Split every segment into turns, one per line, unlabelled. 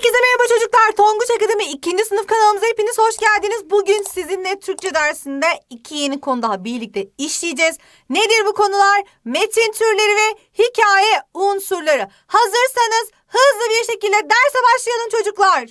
Herkese merhaba çocuklar. Tonguç Akademi 2. sınıf kanalımıza hepiniz hoş geldiniz. Bugün sizinle Türkçe dersinde iki yeni konu daha birlikte işleyeceğiz. Nedir bu konular? Metin türleri ve hikaye unsurları. Hazırsanız hızlı bir şekilde derse başlayalım çocuklar.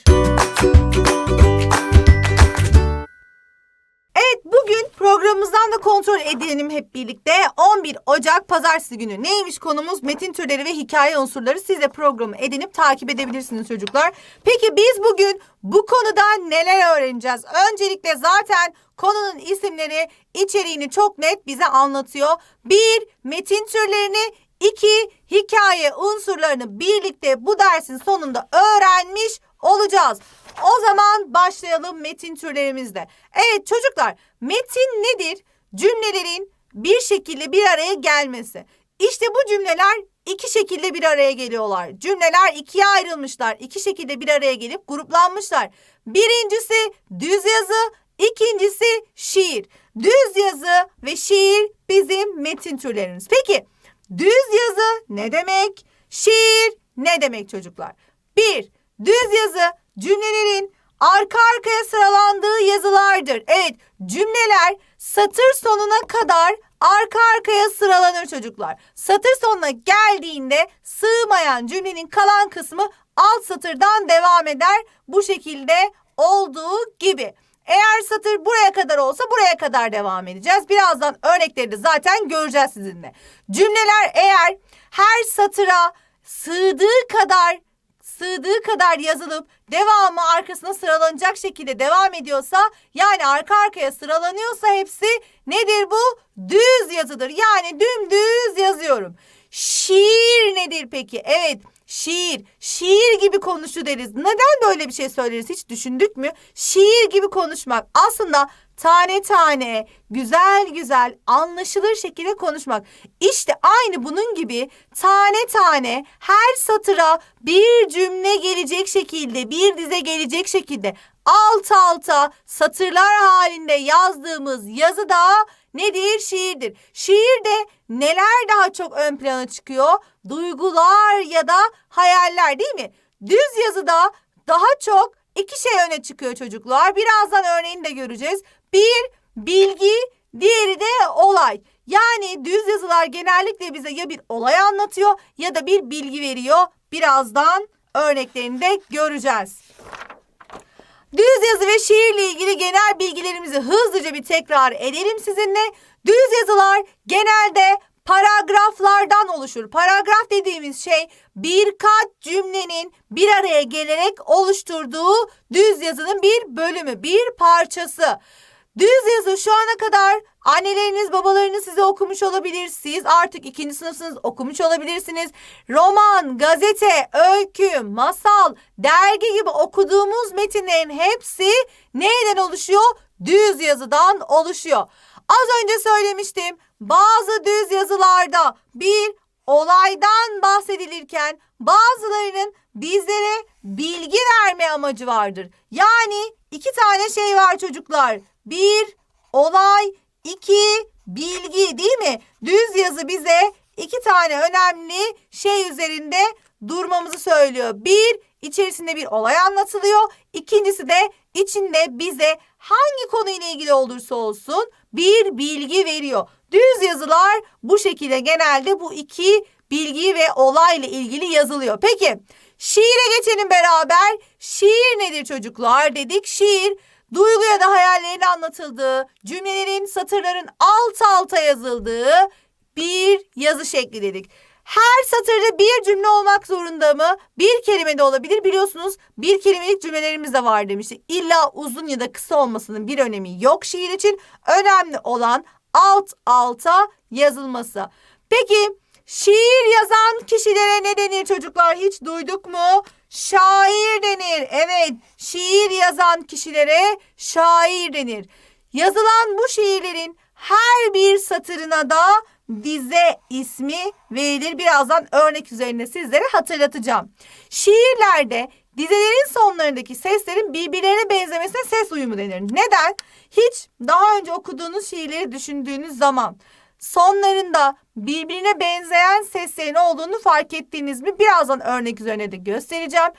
Evet bugün programımızdan da kontrol edelim hep birlikte. 11 Ocak Pazartesi günü neymiş konumuz? Metin türleri ve hikaye unsurları. Siz de programı edinip takip edebilirsiniz çocuklar. Peki biz bugün bu konuda neler öğreneceğiz? Öncelikle zaten konunun isimleri içeriğini çok net bize anlatıyor. Bir, metin türlerini, iki, hikaye unsurlarını birlikte bu dersin sonunda öğrenmiş olacağız. O zaman başlayalım metin türlerimizle. Evet çocuklar metin nedir? Cümlelerin bir şekilde bir araya gelmesi. İşte bu cümleler iki şekilde bir araya geliyorlar. Cümleler ikiye ayrılmışlar. İki şekilde bir araya gelip gruplanmışlar. Birincisi düz yazı, ikincisi şiir. Düz yazı ve şiir bizim metin türlerimiz. Peki düz yazı ne demek? Şiir ne demek çocuklar? Bir, düz yazı cümlelerin arka arkaya sıralandığı yazılardır. Evet, cümleler satır sonuna kadar arka arkaya sıralanır çocuklar. Satır sonuna geldiğinde sığmayan cümlenin kalan kısmı alt satırdan devam eder. Bu şekilde olduğu gibi. Eğer satır buraya kadar olsa buraya kadar devam edeceğiz. Birazdan örnekleri de zaten göreceğiz sizinle. Cümleler eğer her satıra sığdığı kadar sığdığı kadar yazılıp devamı arkasına sıralanacak şekilde devam ediyorsa yani arka arkaya sıralanıyorsa hepsi nedir bu? Düz yazıdır. Yani dümdüz yazıyorum. Şiir nedir peki? Evet şiir. Şiir gibi konuşu deriz. Neden böyle bir şey söyleriz hiç düşündük mü? Şiir gibi konuşmak aslında tane tane güzel güzel anlaşılır şekilde konuşmak. İşte aynı bunun gibi tane tane her satıra bir cümle gelecek şekilde bir dize gelecek şekilde alt alta satırlar halinde yazdığımız yazı da nedir? Şiirdir. Şiirde neler daha çok ön plana çıkıyor? Duygular ya da hayaller değil mi? Düz yazıda daha çok iki şey öne çıkıyor çocuklar. Birazdan örneğini de göreceğiz. Bir bilgi, diğeri de olay. Yani düz yazılar genellikle bize ya bir olay anlatıyor ya da bir bilgi veriyor. Birazdan örneklerini de göreceğiz. Düz yazı ve şiirle ilgili genel bilgilerimizi hızlıca bir tekrar edelim sizinle. Düz yazılar genelde paragraflardan oluşur. Paragraf dediğimiz şey birkaç cümlenin bir araya gelerek oluşturduğu düz yazının bir bölümü, bir parçası. Düz yazı şu ana kadar anneleriniz, babalarınız size okumuş olabilir. Siz artık ikinci sınıfsınız okumuş olabilirsiniz. Roman, gazete, öykü, masal, dergi gibi okuduğumuz metinlerin hepsi neyden oluşuyor? Düz yazıdan oluşuyor. Az önce söylemiştim. Bazı düz yazılarda bir olaydan bahsedilirken bazılarının bizlere bilgi verme amacı vardır. Yani iki tane şey var çocuklar. Bir olay, iki bilgi değil mi? Düz yazı bize iki tane önemli şey üzerinde durmamızı söylüyor. Bir, içerisinde bir olay anlatılıyor. İkincisi de içinde bize hangi konuyla ilgili olursa olsun bir bilgi veriyor. Düz yazılar bu şekilde genelde bu iki bilgi ve olayla ilgili yazılıyor. Peki şiire geçelim beraber. Şiir nedir çocuklar dedik. Şiir duygu ya da hayallerin anlatıldığı, cümlelerin, satırların alt alta yazıldığı bir yazı şekli dedik. Her satırda bir cümle olmak zorunda mı? Bir kelime de olabilir. Biliyorsunuz bir kelimelik cümlelerimiz de var demiştik. İlla uzun ya da kısa olmasının bir önemi yok şiir için. Önemli olan alt alta yazılması. Peki şiir yazan kişilere ne denir çocuklar? Hiç duyduk mu? Şair denir. Evet, şiir yazan kişilere şair denir. Yazılan bu şiirlerin her bir satırına da dize ismi verilir. Birazdan örnek üzerinde sizlere hatırlatacağım. Şiirlerde dizelerin sonlarındaki seslerin birbirlerine benzemesine ses uyumu denir. Neden? Hiç daha önce okuduğunuz şiirleri düşündüğünüz zaman sonlarında birbirine benzeyen seslerin olduğunu fark ettiğiniz mi? Birazdan örnek üzerine de göstereceğim.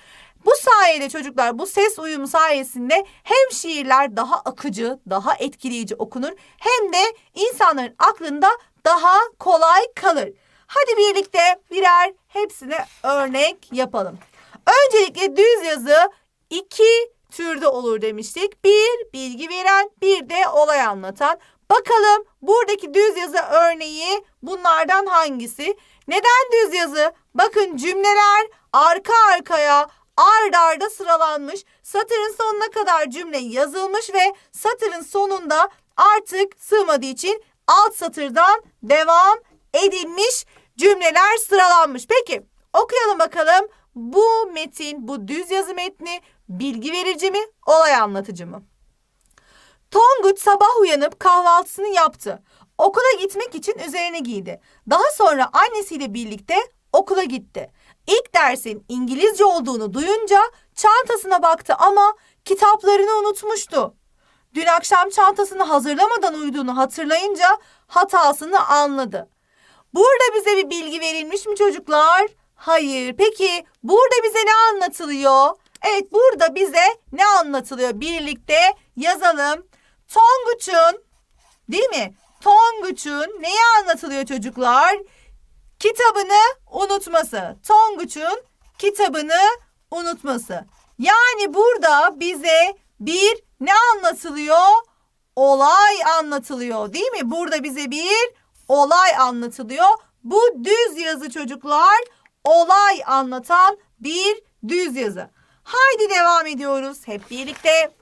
Bu sayede çocuklar bu ses uyumu sayesinde hem şiirler daha akıcı, daha etkileyici okunur hem de insanların aklında daha kolay kalır. Hadi birlikte birer hepsine örnek yapalım. Öncelikle düz yazı iki türde olur demiştik. Bir bilgi veren, bir de olay anlatan. Bakalım buradaki düz yazı örneği bunlardan hangisi? Neden düz yazı? Bakın cümleler arka arkaya ard arda sıralanmış. Satırın sonuna kadar cümle yazılmış ve satırın sonunda artık sığmadığı için alt satırdan devam edilmiş cümleler sıralanmış. Peki okuyalım bakalım bu metin, bu düz yazı metni bilgi verici mi, olay anlatıcı mı? Tonguç sabah uyanıp kahvaltısını yaptı. Okula gitmek için üzerine giydi. Daha sonra annesiyle birlikte okula gitti. İlk dersin İngilizce olduğunu duyunca çantasına baktı ama kitaplarını unutmuştu. Dün akşam çantasını hazırlamadan uyuduğunu hatırlayınca hatasını anladı. Burada bize bir bilgi verilmiş mi çocuklar? Hayır. Peki burada bize ne anlatılıyor? Evet burada bize ne anlatılıyor? Birlikte yazalım. Tonguç'un değil mi? Tonguç'un neyi anlatılıyor çocuklar? Kitabını unutması. Tonguç'un kitabını unutması. Yani burada bize bir ne anlatılıyor? Olay anlatılıyor değil mi? Burada bize bir olay anlatılıyor. Bu düz yazı çocuklar olay anlatan bir düz yazı. Haydi devam ediyoruz hep birlikte.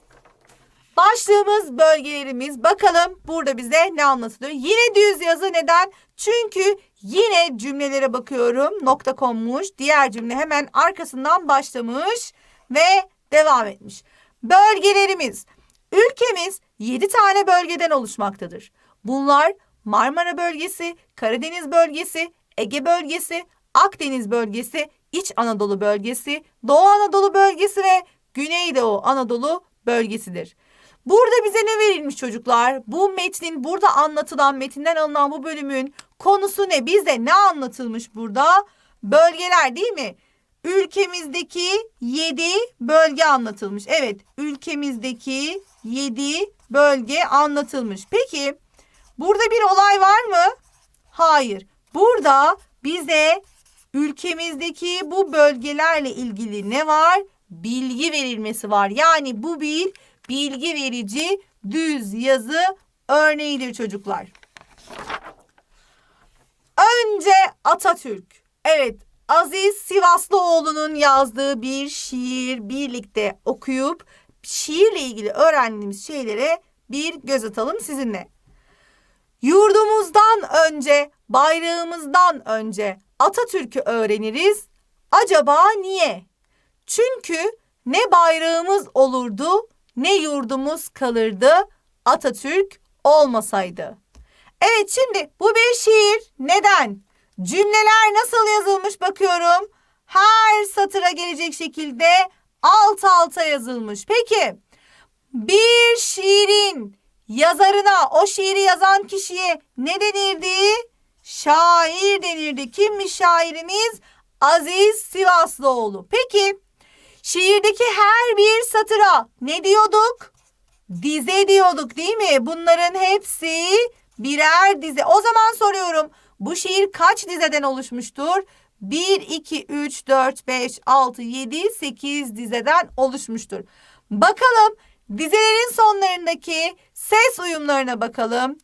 Başlığımız bölgelerimiz. Bakalım burada bize ne anlatılıyor? Yine düz yazı neden? Çünkü yine cümlelere bakıyorum. Nokta konmuş. Diğer cümle hemen arkasından başlamış ve devam etmiş. Bölgelerimiz. Ülkemiz 7 tane bölgeden oluşmaktadır. Bunlar Marmara bölgesi, Karadeniz bölgesi, Ege bölgesi, Akdeniz bölgesi, İç Anadolu bölgesi, Doğu Anadolu bölgesi ve Güneydoğu Anadolu bölgesidir. Burada bize ne verilmiş çocuklar? Bu metnin burada anlatılan metinden alınan bu bölümün konusu ne? Bize ne anlatılmış burada? Bölgeler değil mi? Ülkemizdeki 7 bölge anlatılmış. Evet, ülkemizdeki 7 bölge anlatılmış. Peki burada bir olay var mı? Hayır. Burada bize ülkemizdeki bu bölgelerle ilgili ne var? Bilgi verilmesi var. Yani bu bir bilgi verici düz yazı örneğidir çocuklar. Önce Atatürk. Evet, Aziz Sivaslıoğlu'nun yazdığı bir şiir birlikte okuyup şiirle ilgili öğrendiğimiz şeylere bir göz atalım sizinle. Yurdumuzdan önce, bayrağımızdan önce Atatürk'ü öğreniriz. Acaba niye? Çünkü ne bayrağımız olurdu ne yurdumuz kalırdı Atatürk olmasaydı. Evet şimdi bu bir şiir. Neden? Cümleler nasıl yazılmış bakıyorum. Her satıra gelecek şekilde alt alta yazılmış. Peki bir şiirin yazarına, o şiiri yazan kişiye ne denirdi? Şair denirdi. Kimmiş şairimiz? Aziz Sivaslıoğlu. Peki şiirdeki her bir satıra ne diyorduk? Dize diyorduk değil mi? Bunların hepsi birer dize. O zaman soruyorum. Bu şiir kaç dizeden oluşmuştur? 1, 2, 3, 4, 5, 6, 7, 8 dizeden oluşmuştur. Bakalım dizelerin sonlarındaki ses uyumlarına bakalım.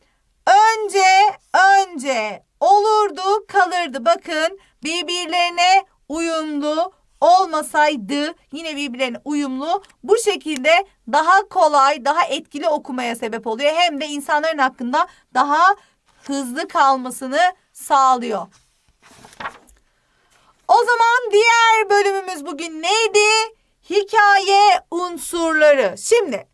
Önce, önce, olurdu, kalırdı. Bakın birbirlerine uyumlu olmasaydı yine birbirlerine uyumlu bu şekilde daha kolay, daha etkili okumaya sebep oluyor. Hem de insanların hakkında daha hızlı kalmasını sağlıyor. O zaman diğer bölümümüz bugün neydi? Hikaye unsurları. Şimdi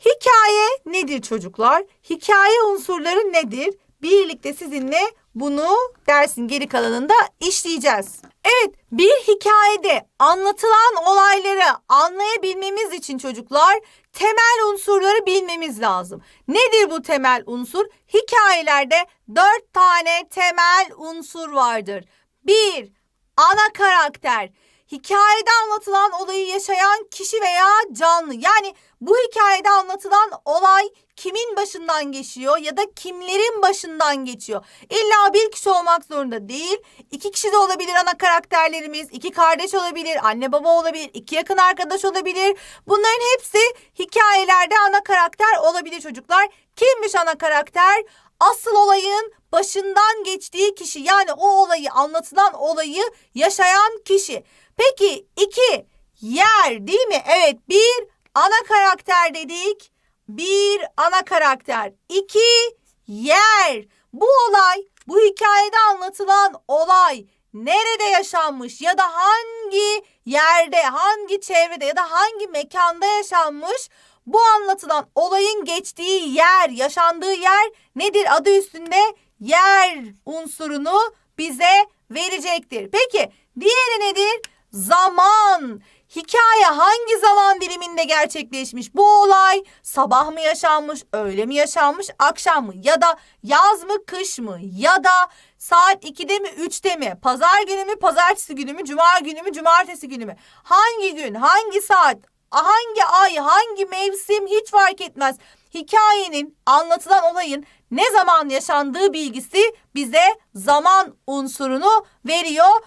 hikaye nedir çocuklar? Hikaye unsurları nedir? Birlikte sizinle bunu dersin geri kalanında işleyeceğiz. Evet, bir hikayede anlatılan olayları anlayabilmemiz için çocuklar temel unsurları bilmemiz lazım. Nedir bu temel unsur? Hikayelerde dört tane temel unsur vardır. Bir, ana karakter. Hikayede anlatılan olayı yaşayan kişi veya canlı. Yani bu hikayede anlatılan olay kimin başından geçiyor ya da kimlerin başından geçiyor. İlla bir kişi olmak zorunda değil. İki kişi de olabilir ana karakterlerimiz. iki kardeş olabilir, anne baba olabilir, iki yakın arkadaş olabilir. Bunların hepsi hikayelerde ana karakter olabilir çocuklar. Kimmiş ana karakter? Asıl olayın başından geçtiği kişi yani o olayı anlatılan olayı yaşayan kişi. Peki iki yer değil mi? Evet bir ana karakter dedik. Bir ana karakter. İki yer. Bu olay bu hikayede anlatılan olay nerede yaşanmış ya da hangi yerde, hangi çevrede ya da hangi mekanda yaşanmış? Bu anlatılan olayın geçtiği yer, yaşandığı yer nedir? Adı üstünde yer unsurunu bize verecektir. Peki diğeri nedir? Zaman. Hikaye hangi zaman diliminde gerçekleşmiş? Bu olay sabah mı yaşanmış, öğle mi yaşanmış, akşam mı? Ya da yaz mı, kış mı? Ya da saat 2'de mi, 3'te mi? Pazar günü mü, pazartesi günü mü, cuma günü mü, cumartesi günü mü? Hangi gün, hangi saat, hangi ay, hangi mevsim hiç fark etmez. Hikayenin, anlatılan olayın ne zaman yaşandığı bilgisi bize zaman unsurunu veriyor.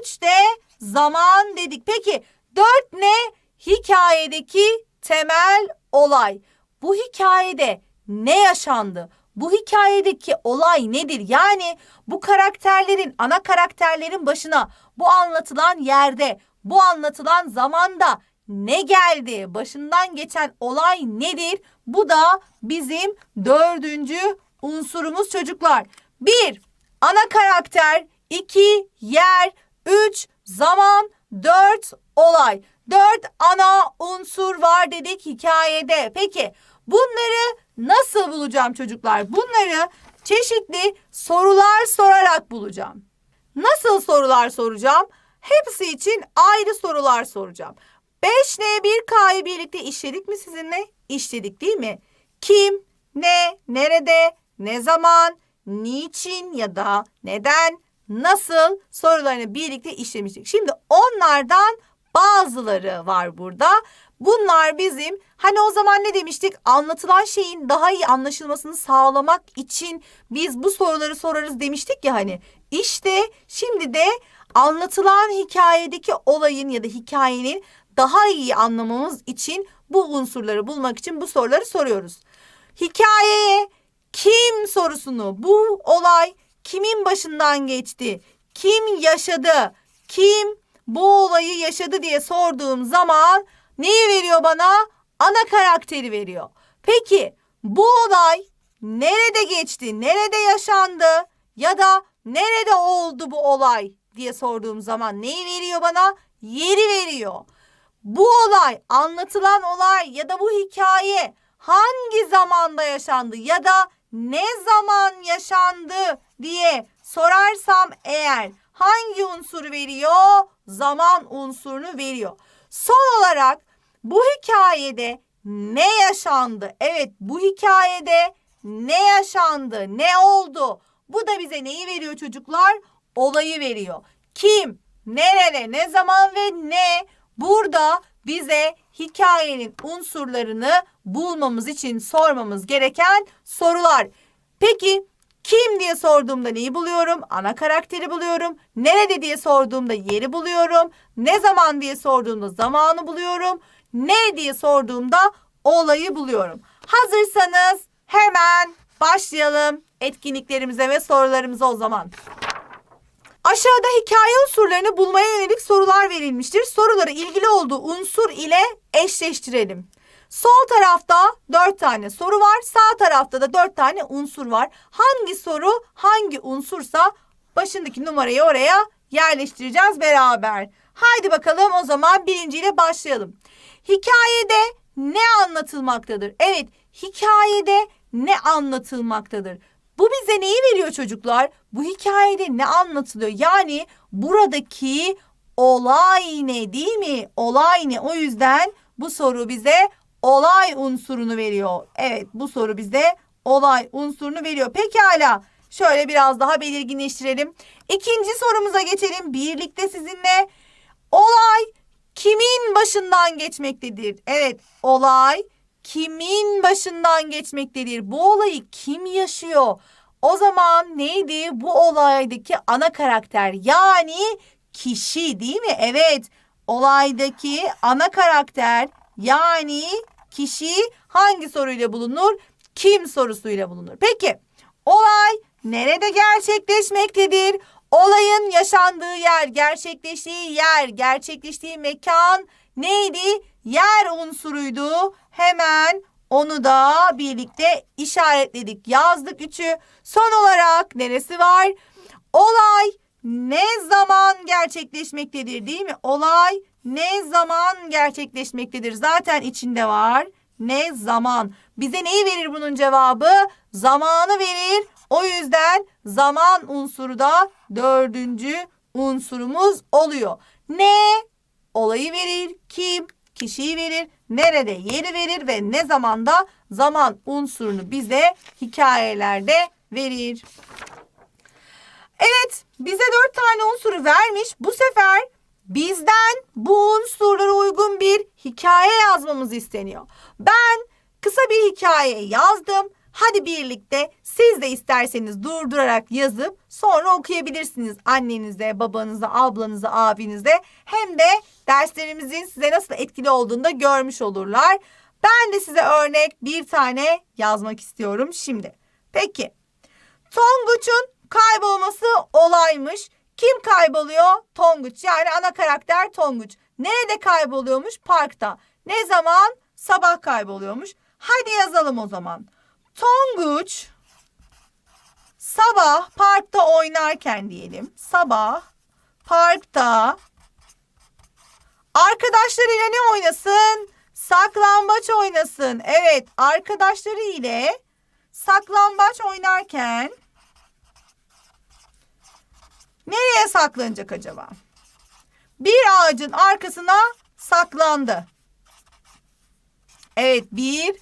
3 de zaman dedik. Peki 4 ne? Hikayedeki temel olay. Bu hikayede ne yaşandı? Bu hikayedeki olay nedir? Yani bu karakterlerin, ana karakterlerin başına bu anlatılan yerde, bu anlatılan zamanda ne geldi? Başından geçen olay nedir? Bu da bizim dördüncü unsurumuz çocuklar. Bir, ana karakter. iki yer. Üç, zaman. Dört, olay. Dört ana unsur var dedik hikayede. Peki bunları nasıl bulacağım çocuklar? Bunları çeşitli sorular sorarak bulacağım. Nasıl sorular soracağım? Hepsi için ayrı sorular soracağım. 5N 1K'yı birlikte işledik mi sizinle? İşledik değil mi? Kim, ne, nerede, ne zaman, niçin ya da neden, nasıl sorularını birlikte işlemiştik. Şimdi onlardan bazıları var burada. Bunlar bizim hani o zaman ne demiştik? Anlatılan şeyin daha iyi anlaşılmasını sağlamak için biz bu soruları sorarız demiştik ya hani. İşte şimdi de anlatılan hikayedeki olayın ya da hikayenin daha iyi anlamamız için bu unsurları bulmak için bu soruları soruyoruz. Hikayeye kim sorusunu bu olay kimin başından geçti? Kim yaşadı? Kim bu olayı yaşadı diye sorduğum zaman neyi veriyor bana? Ana karakteri veriyor. Peki bu olay nerede geçti? Nerede yaşandı? Ya da nerede oldu bu olay diye sorduğum zaman neyi veriyor bana? Yeri veriyor. Bu olay, anlatılan olay ya da bu hikaye hangi zamanda yaşandı ya da ne zaman yaşandı diye sorarsam eğer hangi unsuru veriyor? Zaman unsurunu veriyor. Son olarak bu hikayede ne yaşandı? Evet bu hikayede ne yaşandı? Ne oldu? Bu da bize neyi veriyor çocuklar? Olayı veriyor. Kim, nerede, ne zaman ve ne? Burada bize hikayenin unsurlarını bulmamız için sormamız gereken sorular. Peki kim diye sorduğumda neyi buluyorum? Ana karakteri buluyorum. Nerede diye sorduğumda yeri buluyorum. Ne zaman diye sorduğumda zamanı buluyorum. Ne diye sorduğumda olayı buluyorum. Hazırsanız hemen başlayalım etkinliklerimize ve sorularımıza o zaman. Aşağıda hikaye unsurlarını bulmaya yönelik sorular verilmiştir. Soruları ilgili olduğu unsur ile eşleştirelim. Sol tarafta dört tane soru var. Sağ tarafta da dört tane unsur var. Hangi soru hangi unsursa başındaki numarayı oraya yerleştireceğiz beraber. Haydi bakalım o zaman birinciyle başlayalım. Hikayede ne anlatılmaktadır? Evet hikayede ne anlatılmaktadır? Bu bize neyi veriyor çocuklar? Bu hikayede ne anlatılıyor? Yani buradaki olay ne değil mi? Olay ne? O yüzden bu soru bize olay unsurunu veriyor. Evet bu soru bize olay unsurunu veriyor. Pekala şöyle biraz daha belirginleştirelim. İkinci sorumuza geçelim birlikte sizinle. Olay kimin başından geçmektedir? Evet, olay kimin başından geçmektedir? Bu olayı kim yaşıyor? O zaman neydi bu olaydaki ana karakter? Yani kişi değil mi? Evet. Olaydaki ana karakter yani kişi hangi soruyla bulunur? Kim sorusuyla bulunur. Peki olay nerede gerçekleşmektedir? Olayın yaşandığı yer, gerçekleştiği yer, gerçekleştiği mekan neydi? Yer unsuruydu. Hemen onu da birlikte işaretledik. Yazdık üçü. Son olarak neresi var? Olay ne zaman gerçekleşmektedir değil mi? Olay ne zaman gerçekleşmektedir? Zaten içinde var. Ne zaman? Bize neyi verir bunun cevabı? Zamanı verir. O yüzden zaman unsuru da dördüncü unsurumuz oluyor. Ne? Olayı verir. Kim? Kişiyi verir. Nerede? Yeri verir ve ne zamanda zaman unsurunu bize hikayelerde verir. Evet, bize dört tane unsuru vermiş. Bu sefer bizden bu unsurlara uygun bir hikaye yazmamız isteniyor. Ben kısa bir hikaye yazdım. Hadi birlikte siz de isterseniz durdurarak yazıp sonra okuyabilirsiniz annenize, babanıza, ablanıza, abinize. Hem de derslerimizin size nasıl etkili olduğunu da görmüş olurlar. Ben de size örnek bir tane yazmak istiyorum şimdi. Peki Tonguç'un kaybolması olaymış. Kim kayboluyor? Tonguç. Yani ana karakter Tonguç. Nerede kayboluyormuş? Parkta. Ne zaman? Sabah kayboluyormuş. Hadi yazalım o zaman. Tonguç sabah parkta oynarken diyelim. Sabah parkta arkadaşlarıyla ne oynasın? Saklambaç oynasın. Evet, arkadaşları ile saklambaç oynarken nereye saklanacak acaba? Bir ağacın arkasına saklandı. Evet, bir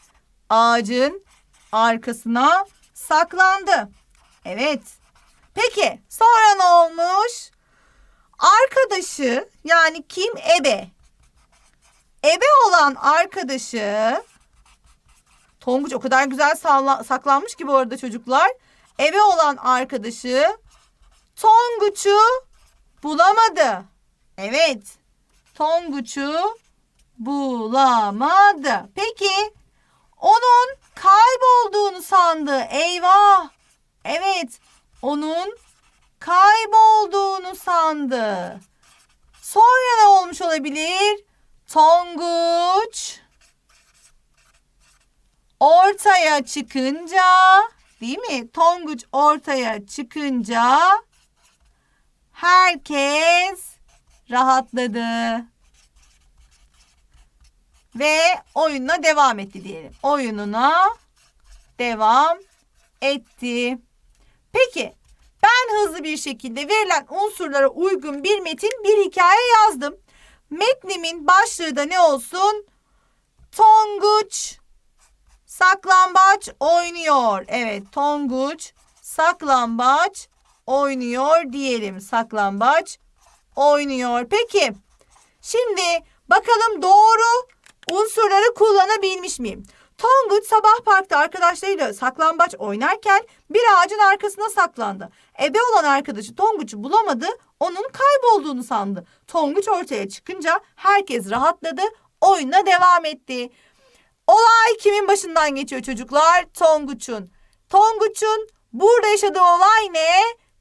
ağacın arkasına saklandı. Evet. Peki sonra ne olmuş? Arkadaşı yani kim ebe? Ebe olan arkadaşı Tonguç o kadar güzel saklanmış ki bu arada çocuklar. Ebe olan arkadaşı Tonguç'u bulamadı. Evet. Tonguç'u bulamadı. Peki onun kaybolduğunu sandı. Eyvah. Evet. Onun kaybolduğunu sandı. Sonra ne olmuş olabilir? Tonguç ortaya çıkınca değil mi? Tonguç ortaya çıkınca herkes rahatladı. Ve oyununa devam etti diyelim. Oyununa devam etti. Peki ben hızlı bir şekilde verilen unsurlara uygun bir metin, bir hikaye yazdım. Metnimin başlığı da ne olsun? Tonguç saklambaç oynuyor. Evet, Tonguç saklambaç oynuyor diyelim. Saklambaç oynuyor. Peki, şimdi bakalım doğru unsurları kullanabilmiş miyim? Tonguç sabah parkta arkadaşlarıyla saklambaç oynarken bir ağacın arkasına saklandı. Ebe olan arkadaşı Tonguç'u bulamadı, onun kaybolduğunu sandı. Tonguç ortaya çıkınca herkes rahatladı, oyuna devam etti. Olay kimin başından geçiyor çocuklar? Tonguç'un. Tonguç'un burada yaşadığı olay ne?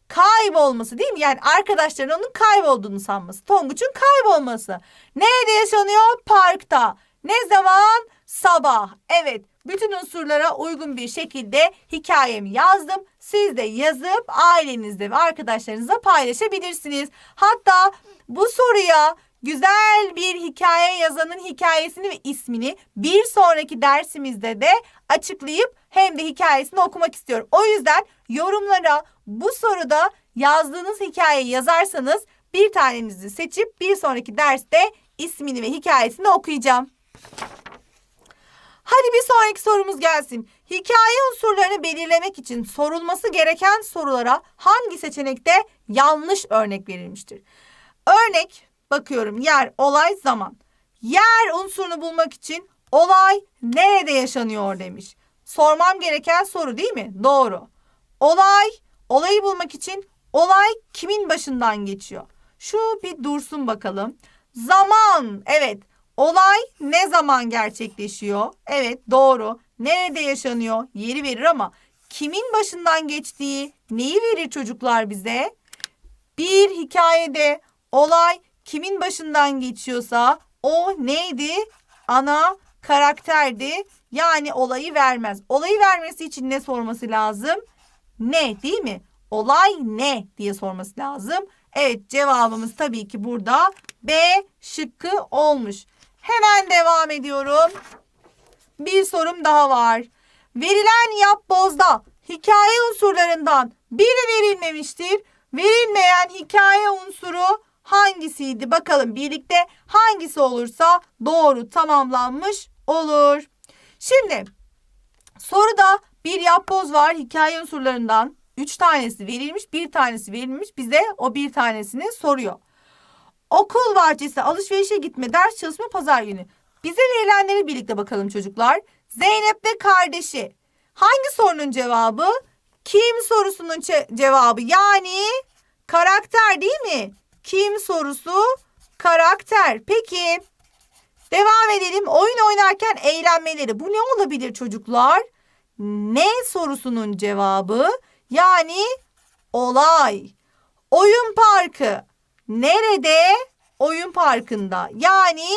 Kaybolması değil mi? Yani arkadaşların onun kaybolduğunu sanması. Tonguç'un kaybolması. Nerede yaşanıyor? Parkta. Ne zaman? Sabah. Evet. Bütün unsurlara uygun bir şekilde hikayemi yazdım. Siz de yazıp ailenizde ve arkadaşlarınızla paylaşabilirsiniz. Hatta bu soruya güzel bir hikaye yazanın hikayesini ve ismini bir sonraki dersimizde de açıklayıp hem de hikayesini okumak istiyorum. O yüzden yorumlara bu soruda yazdığınız hikayeyi yazarsanız bir tanenizi seçip bir sonraki derste ismini ve hikayesini okuyacağım. Hadi bir sonraki sorumuz gelsin. Hikaye unsurlarını belirlemek için sorulması gereken sorulara hangi seçenekte yanlış örnek verilmiştir? Örnek bakıyorum. Yer, olay, zaman. Yer unsurunu bulmak için olay nerede yaşanıyor demiş. Sormam gereken soru değil mi? Doğru. Olay, olayı bulmak için olay kimin başından geçiyor? Şu bir dursun bakalım. Zaman, evet. Olay ne zaman gerçekleşiyor? Evet, doğru. Nerede yaşanıyor? Yeri verir ama kimin başından geçtiği neyi verir çocuklar bize? Bir hikayede olay kimin başından geçiyorsa o neydi? Ana karakterdi. Yani olayı vermez. Olayı vermesi için ne sorması lazım? Ne değil mi? Olay ne diye sorması lazım. Evet cevabımız tabii ki burada B şıkkı olmuş. Hemen devam ediyorum. Bir sorum daha var. Verilen yapbozda hikaye unsurlarından biri verilmemiştir. Verilmeyen hikaye unsuru hangisiydi? Bakalım birlikte hangisi olursa doğru tamamlanmış olur. Şimdi soruda bir yapboz var hikaye unsurlarından. Üç tanesi verilmiş, bir tanesi verilmiş. Bize o bir tanesini soruyor. Okul bahçesi, alışverişe gitme, ders çalışma, pazar günü. Bize verilenleri birlikte bakalım çocuklar. Zeynep ve kardeşi. Hangi sorunun cevabı? Kim sorusunun ce- cevabı. Yani karakter değil mi? Kim sorusu karakter. Peki devam edelim. Oyun oynarken eğlenmeleri. Bu ne olabilir çocuklar? Ne sorusunun cevabı? Yani olay. Oyun parkı. Nerede? Oyun parkında. Yani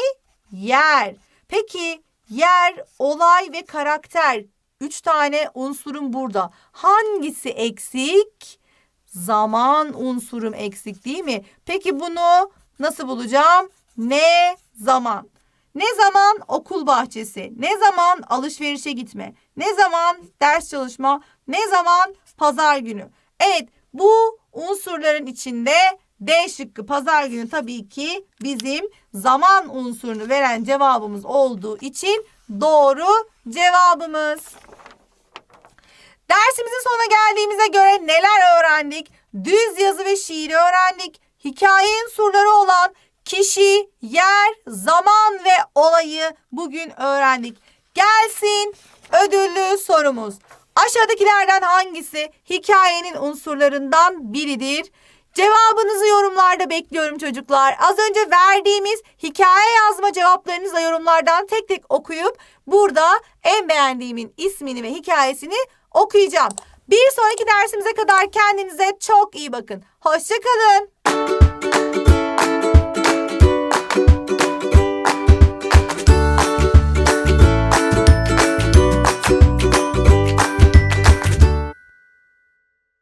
yer. Peki yer, olay ve karakter. Üç tane unsurun burada. Hangisi eksik? Zaman unsurum eksik değil mi? Peki bunu nasıl bulacağım? Ne zaman? Ne zaman okul bahçesi? Ne zaman alışverişe gitme? Ne zaman ders çalışma? Ne zaman pazar günü? Evet bu unsurların içinde D şıkkı pazar günü tabii ki bizim zaman unsurunu veren cevabımız olduğu için doğru cevabımız. Dersimizin sonuna geldiğimize göre neler öğrendik? Düz yazı ve şiiri öğrendik. Hikaye unsurları olan kişi, yer, zaman ve olayı bugün öğrendik. Gelsin ödüllü sorumuz. Aşağıdakilerden hangisi hikayenin unsurlarından biridir? Cevabınızı yorumlarda bekliyorum çocuklar. Az önce verdiğimiz hikaye yazma cevaplarınızı yorumlardan tek tek okuyup burada en beğendiğimin ismini ve hikayesini okuyacağım. Bir sonraki dersimize kadar kendinize çok iyi bakın. Hoşçakalın.